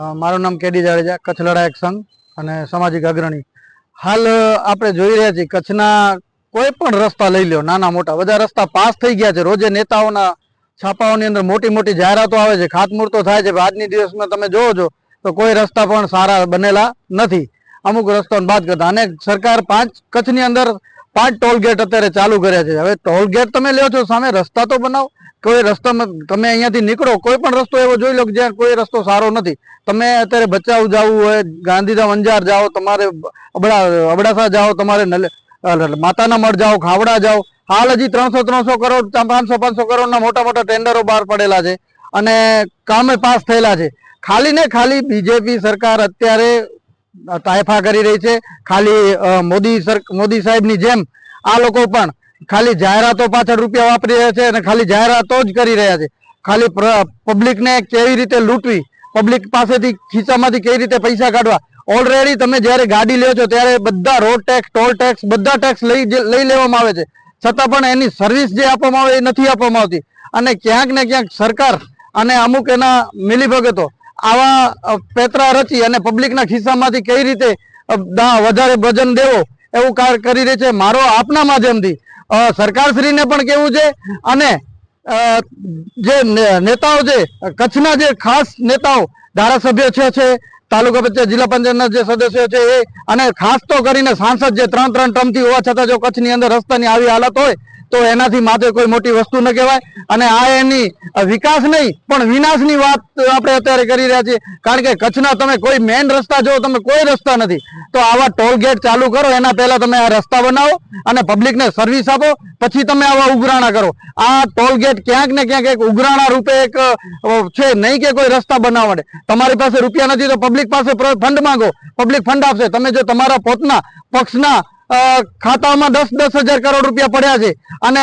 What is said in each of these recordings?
મારું નામ કેડી જાડેજા, કચ્છ લડાયક સંઘ અને સામાજિક અગ્રણી. હાલ આપણે જોઈ રહ્યા છીએ કચ્છના કોઈ પણ રસ્તા લઈ લ્યો, નાના મોટા. બધા રસ્તા પાસ થઈ ગયા છે. રોજે નેતાઓના છાપાઓની અંદર મોટી મોટી જાહેરાતો આવે છે. ખાતમુહૂર્તો થાય છે. આજની દિવસમાં તમે જોવો છો, તો કોઈ રસ્તા પણ સારા બનેલા નથી. અમુક રસ્તાઓને બાદ કરતા, અને સરકાર પાંચ, કચ્છની અંદર પાંચ ટોલ ગેટ અત્યારે ચાલુ કર્યા છે. હવે ટોલ ગેટ તમે લ્યો છો સામે, રસ્તા તો બનાવો. કોઈ રસ્તામાં તમે અહીંયાથી નીકળો, કોઈ પણ રસ્તો એવો જોઈ લો કે જ્યાં કોઈ રસ્તો સારો નથી. તમે અત્યારે ભચાઉ જવું હોય, ગાંધીધામ અંજાર જાઓ, તમારે અબડા, અબડાસા જાઓ, તમારે માતાના મઢ જાઓ, ખાવડા જાઓ. હાલ હજી ત્રણસો ત્રણસો કરોડ પાંચસો પાંચસો કરોડના મોટા મોટા ટેન્ડરો બહાર પડેલા છે અને કામે પાસ થયેલા છે. ખાલી ને ખાલી બીજેપી સરકાર અત્યારે તાયફા કરી રહી છે. ખાલી મોદી મોદી સાહેબની જેમ આ લોકો પણ ખાલી જાહેરાતો પાછળ રૂપિયા વાપરી રહ્યા છે અને ખાલી જાહેરાતો જ કરી રહ્યા છે. ખાલી પબ્લિકને કેવી રીતે લૂંટવી, પબ્લિક પાસેથી ખિસ્સામાંથી કેવી રીતે પૈસા કાઢવા? ઓલરેડી તમે જ્યારે ગાડી લ્યો છો ત્યારે બધા રોડ ટેક્સ ટોલ ટેક્સ બધા ટેક્સ લઈ લઈ લેવામાં આવે છે. છતાં પણ એની સર્વિસ જે આપવામાં આવે એ નથી આપવામાં આવતી. અને ક્યાંક ને ક્યાંક સરકાર અને અમુક એના મિલીભગતો આવા પેતરા રચી અને પબ્લિકના ખિસ્સામાંથી કઈ રીતે વધારે વજન દેવો એવું કાર્ય કરી રહી છે, મારો આપના માધ્યમથી. સરકારશ્રીને પણ કેવું છે, અને જે નેતાઓ છે, કચ્છના જે ખાસ નેતાઓ, ધારાસભ્ય છે છે, તાલુકા પંચાયત, જિલ્લા પંચાયતના જે સદસ્યો છે એ, અને ખાસ તો કરીને સાંસદ જે ત્રણ ત્રણ ટર્મથી હોવા છતાં જો કચ્છની અંદર રસ્તાની આવી હાલત હોય તો એનાથી માથે કોઈ મોટી વસ્તુ ન કહેવાય. અને આ એની વિકાસ નહીં, પણ વિનાશની વાત આપણે અત્યારે કરી રહ્યા છીએ. કારણ કે કચ્છના તમે કોઈ મેઇન રસ્તા જો તમે કોઈ રસ્તા નથી. તો આવા ટોલ ગેટ ચાલુ કરો, એના પહેલા તમે આ રસ્તા બનાવો અને પબ્લિકને સર્વિસ આપો, પછી તમે આવા ઉઘરાણા કરો. આ ટોલ ગેટ ક્યાંક ને ક્યાંક એક ઉઘરાણા રૂપે એક છે. નહીં કે કોઈ રસ્તા બનાવવા તમારી પાસે રૂપિયા નથી, તો પબ્લિક પાસે ફંડ માંગો. પબ્લિક ફંડ આપશે. તમે જો તમારા પોતના, પક્ષના ખાતામાં દસ દસ હજાર કરોડ રૂપિયા પડ્યા છે. અને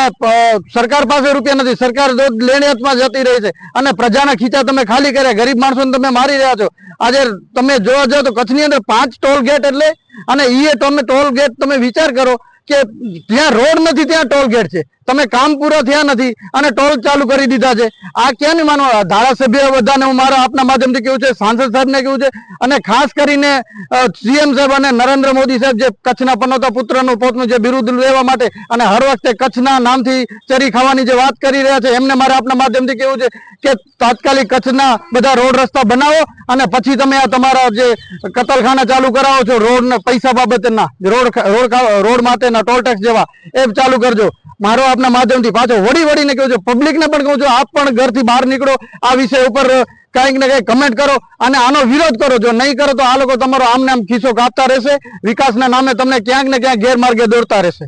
સરકાર પાસે રૂપિયા નથી. સરકાર લેણિયાતમાં જતી રહી છે. અને પ્રજાના ખીચા તમે ખાલી કર્યા. ગરીબ માણસોને તમે મારી રહ્યા છો. આજે તમે જોવા જાઓ તો કચ્છની અંદર પાંચ ટોલ ગેટ એટલે, અને એ તમે ટોલ ગેટ તમે વિચાર કરો કે જ્યાં રોડ નથી ત્યાં ટોલ ગેટ છે. તમે કામ પૂરા થયા નથી અને ટોલ ચાલુ કરી દીધા છે. આ ક્યાં નહીં માનવા ધારાસભ્ય બધાને હું મારા આપના માધ્યમથી કેવું છે, સાંસદ સાહેબને કેવું છે અને ખાસ કરીને સીએમ સાહેબ અને નરેન્દ્ર મોદી સાહેબ જે કચ્છના પનોતા પુત્રનું પોતનું જે બિરુદ લેવા માટે અને હર વખતે કચ્છના નામથી ચરી ખાવાની જે વાત કરી રહ્યા છે, એમને મારા આપના માધ્યમથી કેવું છે કે તાત્કાલિક કચ્છના બધા રોડ રસ્તા બનાવો અને પછી તમે આ તમારા જે કતલખાના ચાલુ કરાવો છો, રોડના પૈસા બાબતના, રોડ રોડ રોડ માટેના ટોલ ટેક્સ જેવા એ ચાલુ કરજો. મારો આપના માધ્યમથી પાછો વળી વળીને કહું છું પબ્લિકને પણ કહું છું, આપ પણ ઘરથી બહાર નીકળો, આ વિષય ઉપર કંઈક ને કંઈક કમેન્ટ કરો અને આનો વિરોધ કરો. જો નહીં કરો તો આ લોકો તમારો આમને આમ ખિસ્સો કાપતા રહેશે, વિકાસના નામે તમને ક્યાંક ને ક્યાંક ગેરમાર્ગે દોરતા રહેશે.